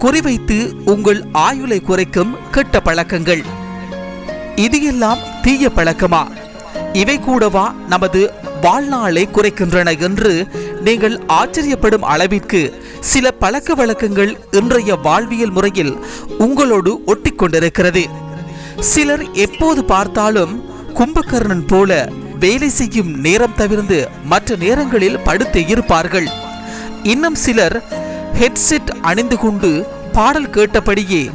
குறிவைத்து உங்கள் ஆயுளை குறைக்கும் கெட்ட பழக்கங்கள். இது எல்லாம் தீய பழக்கமா? இவை கூடவா நமது வாழ்நாளை குறைக்கின்றன என்று நீங்கள் ஆச்சரியப்படும் அளவிற்கு சில பழக்க வழக்கங்கள் இன்றைய வாழ்வியல் முறையில் உங்களோடு ஒட்டிக்கொண்டிருக்கிறது சிலர் எப்போது பார்த்தாலும் கும்பகர்ணன் போல வேலை செய்யும் நேரம் தவிர்த்து மற்ற நேரங்களில் படுத்து இருப்பார்கள். இன்னும் சிலர் ஹெட்செட் அணிந்து கொண்டு பாடல் கேட்டபடியே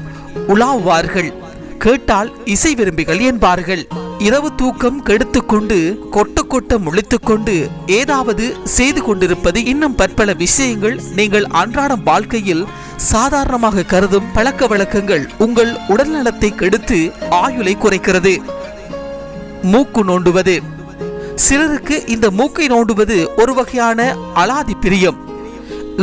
உலாவுவார்கள் கேட்டால் இசை விரும்பிகள் என்பார்கள். இரவு தூக்கம் கெடுத்துக்கொண்டு கொட்ட கொட்ட முழித்துக்கொண்டு ஏதாவது செய்து கொண்டிருப்பது இன்னும் பற்பல விஷயங்கள் நீங்கள் அன்றாடம் வாழ்க்கையில் சாதாரணமாக கருதும் பழக்க வழக்கங்கள் உங்கள் உடல்நலத்தை கெடுத்து ஆயுளை குறைக்கிறது. மூக்கு நோண்டுவது. சிலருக்கு இந்த மூக்கை நோண்டுவது ஒரு வகையான அலாதி பிரியம்.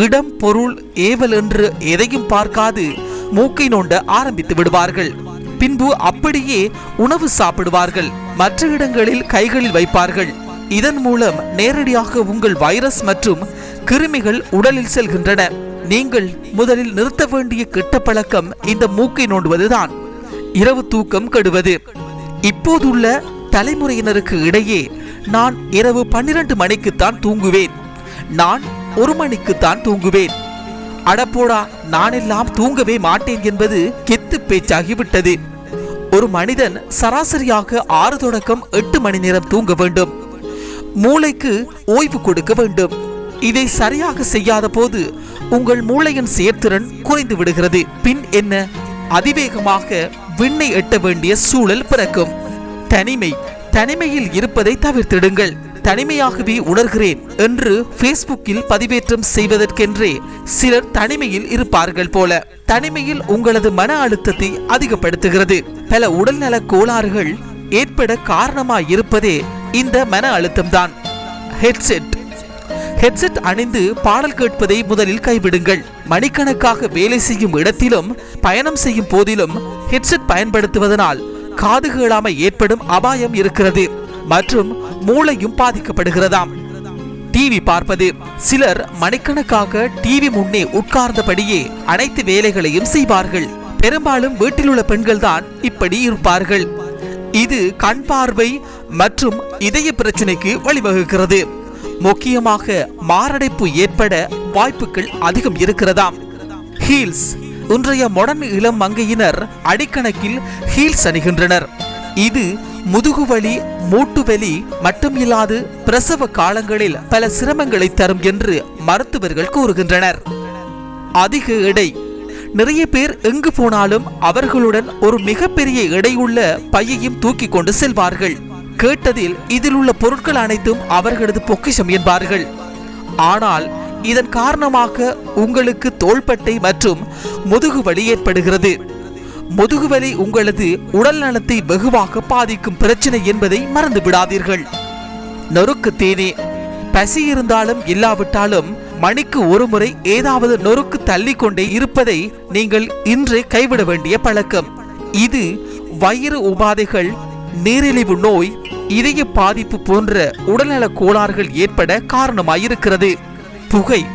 இடம் பொருள் ஏவல் என்று எதையும் பார்க்காது. மூக்கை நோண்ட ஆரம்பித்து விடுவார்கள். பின்பு அப்படியே உணவு சாப்பிடுவார்கள். மற்ற இடங்களில் கைகளில் வைப்பார்கள். இதன் மூலம் நேரடியாக உங்கள் வைரஸ் மற்றும் கிருமிகள் உடலில் செல்கின்றன. நீங்கள் முதலில் நிறுத்த வேண்டிய கெட்ட பழக்கம் இந்த மூக்கை நோண்டுவதுதான். இரவு தூக்கம் கெடுவது. இப்போதுள்ள தலைமுறையினருக்கு இடையே நான் இரவு பன்னிரண்டு மணிக்குத்தான் தூங்குவேன். நான் ஒரு மணிக்குத்தான் தூங்குவேன். அடப்போடா நானெல்லாம் தூங்கவே மாட்டேன் என்பது கெத்து பேச்சாகிவிட்டது. ஒரு மனிதன் சராசரியாக ஆறு தொடக்கம் எட்டு மணி நேரம் தூங்க வேண்டும். மூளைக்கு ஓய்வு கொடுக்க வேண்டும். இதை சரியாக செய்யாத போது உங்கள் மூளையின் செயற்திறன் குறைந்து விடுகிறது. பின் என்ன? அதிவேகமாக விண்ணை எட்ட வேண்டிய சூழல் பிறக்கும். தனிமை தனிமையில் இருப்பதை தவிர்த்திடுங்கள். தனிமையாகவே உணர்கிறேன் என்று ஃபேஸ்புக்கில் பதிவேற்றம் செய்வதற்கென்றே சிலர் தனிமையில் இருப்பார்கள் போல. தனிமையில் உங்களது மன அழுத்தத்தை அதிகப்படுத்துகிறது. பல உடல்நல கோளாறுகள் ஏற்பட காரணமாய் இருப்பதே இந்த மன அழுத்தம்தான். ஹெட்செட் ஹெட்செட் அணிந்து பாடல் கேட்பதை முதலில் கைவிடுங்கள். மணிக்கணக்காக வேலை செய்யும் இடத்திலும் பயணம் செய்யும் போதிலும் ஹெட்செட் பயன்படுத்துவதனால் காது கேளாமை ஏற்படும் அபாயம் இருக்கிறது. மற்றும் மூளையும் பாதிக்கப்படுகிறதாம். டிவி பார்ப்பது சிலர் மணிக்கணக்காக டிவி முன்னே உட்கார்ந்தபடியே அனைத்து வேலைகளையும் செய்வார்கள். பெரும்பாலும் வீட்டில் உள்ள பெண்கள் தான் இப்படி இருப்பார்கள். இது கண் பார்வை மற்றும் இதய பிரச்சனைக்கு வழிவகுக்கிறது. முக்கியமாக மாரடைப்பு ஏற்பட வாய்ப்புகள் அதிகம் இருக்கிறதாம். ஹீல்ஸ் இன்றைய மொடர்ன் இளம் மங்கையினர் அடிக்கணக்கில் ஹீல்ஸ் அணிகின்றனர். இது முதுகுவலி மூட்டுவலி மட்டும் இல்லாது பிரசவ காலங்களில் பல சிரமங்களை தரும் என்று மருத்துவர்கள் கூறுகின்றனர். அதிக எடை. நிறைய பேர் எங்கு போனாலும் அவர்களுடன் ஒரு மிகப்பெரிய எடையுள்ள பையையும் தூக்கி கொண்டு செல்வார்கள். கேட்டதில் இதில் உள்ள பொருட்கள் அனைத்தும் அவர்களது பொக்கிஷம் என்பார்கள். ஆனால் இதன் காரணமாக உங்களுக்கு தோள்பட்டை மற்றும் முதுகு வலி ஏற்படுகிறது. முதுகுவலி உங்களது உடல் நலத்தை வெகுவாக பாதிக்கும் பிரச்சனை என்பதை மறந்து விடாதீர்கள். நொறுக்கு தேனே. பசி இருந்தாலும் இல்லாவிட்டாலும் மணிக்கு ஒரு முறை ஏதாவது நொறுக்கு தள்ளி கொண்டே இருப்பதை நீங்கள் இன்றே கைவிட வேண்டிய பழக்கம். இது வயிறு உபாதைகள் நீரிழிவு நோய் இதய பாதிப்பு போன்ற உடல்நல கோளாறுகள் ஏற்பட காரணமாயிருக்கிறது. புகை.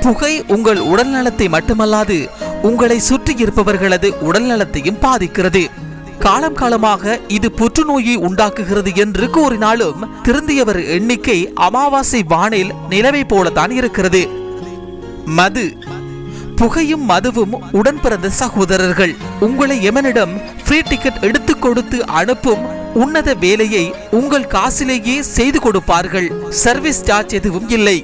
புகை உங்கள் உடல் நலத்தை மட்டுமல்லாது உங்களை சுற்றி இருப்பவர்களது உடல் நலத்தையும் பாதிக்கிறது. காலம் காலமாக இது புற்றுநோயை உண்டாக்குகிறது என்று கூறினாலும் திருந்தியவர் எண்ணிக்கை அமாவாசை வானில் நிலவை போலத்தான் இருக்கிறது. மது. புகையும் மதுவும் உடன் பிறந்த சகோதரர்கள் உங்களை எமனிடம் ஃப்ரீ டிக்கெட் எடுத்து கொடுத்து அனுப்பும் உன்னத வேலையை உங்கள் காசிலேயே செய்து கொடுப்பார்கள். சர்வீஸ் சார்ஜ் எதுவும் இல்லை.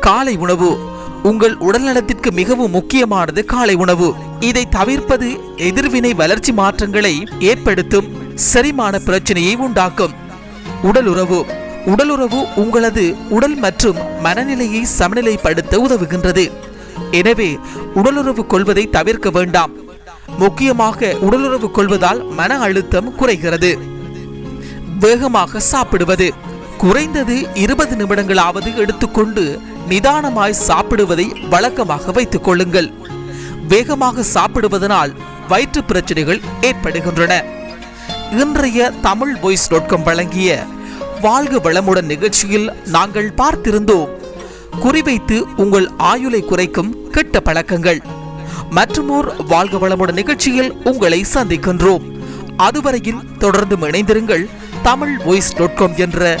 காலை உணவு. உங்கள் உடல்நலத்திற்கு மிகவும் முக்கியமானது காலை உணவு. இதை தவிர்ப்பது எதிர்வினை வளர்ச்சி மாற்றங்களை ஏற்படுத்தும் செரிமான பிரச்சனையை உண்டாக்கும். உடல் உறவு. உடலுறவு உங்களது உடல் மற்றும் மனநிலையை சமநிலைப்படுத்த உதவுகின்றது. எனவே உடலுறவு கொள்வதை தவிர்க்க வேண்டாம். முக்கியமாக உடலுறவு கொள்வதால் மன அழுத்தம் குறைகிறது. வேகமாக சாப்பிடுவது. குறைந்தது இருபது நிமிடங்களாவது எடுத்துக்கொண்டு நிதானமாய் சாப்பிடுவதை வழக்கமாக வைத்துக் கொள்ளுங்கள். வேகமாக சாப்பிடுவதனால் வயிற்று பிரச்சனைகள் ஏற்படுகின்றன. இன்றைய தமிழ் வாய்ஸ் டாட் வழங்கிய வாழ்க வளமுடன் நிகழ்ச்சியில் நாங்கள் பார்த்திருந்தோம். குறிவைத்து உங்கள் ஆயுளை குறைக்கும் கெட்ட பழக்கங்கள். மற்றுமோர் வாழ்க வளமுடன் நிகழ்ச்சியில் உங்களை சந்திக்கின்றோம். அதுவரையில் தொடர்ந்து இணைந்திருங்கள் தமிழ் வாய்ஸ் டாட் காம் என்ற